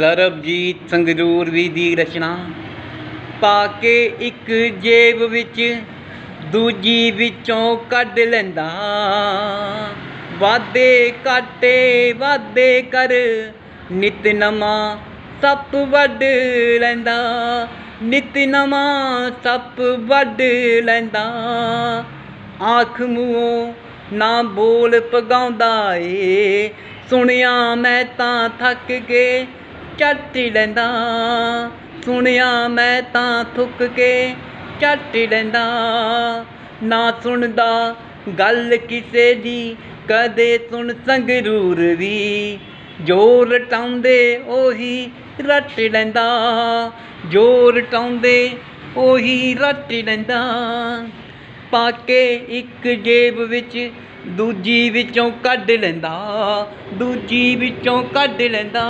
ਸਰਬਜੀਤ ਸੰਗਰੂਰ ਵੀ ਦੀ ਰਚਨਾ। ਪਾ ਕੇ ਇੱਕ ਜੇਬ ਵਿੱਚ, ਦੂਜੀ ਵਿੱਚੋਂ ਕੱਢ ਲੈਂਦਾ। ਵਾਦੇ ਕਾਟੇ ਵਾਦੇ ਕਰ ਨਿਤਨਮਾ ਸੱਪ ਵੱਢ ਲੈਂਦਾ। ਨਿਤ ਨਵਾਂ ਸੱਪ ਵੱਢ ਲੈਂਦਾ। ਆਖ ਮੂੰਹੋਂ ਨਾ ਬੋਲ ਪਗਾਉਂਦਾ ਏ। ਸੁਣਿਆ ਮੈਂ ਤਾਂ ਥੱਕ ਕੇ ਚੱਟ ਲੈਂਦਾ। ਸੁਣਿਆ ਮੈਂ ਤਾਂ ਥੁੱਕ ਕੇ ਚੱਟ ਲੈਂਦਾ। ਨਾ ਸੁਣਦਾ ਗੱਲ ਕਿਸੇ ਦੀ, ਕਦੇ ਸੁਣ ਸੰਗਰੂਰ ਵੀ। ਜੋ ਰਟਾਉਂਦੇ ਉਹੀ ਰੱਟ ਲੈਂਦਾ। ਜੋ ਰਟਾਉਂਦੇ ਉਹੀ ਰੱਟ ਲੈਂਦਾ। ਪਾ ਕੇ ਇੱਕ ਜੇਬ ਵਿੱਚ ਦੂਜੀ ਵਿੱਚੋਂ ਕੱਢ ਲੈਂਦਾ ਦੂਜੀ ਵਿੱਚੋਂ ਕੱਢ ਲੈਂਦਾ।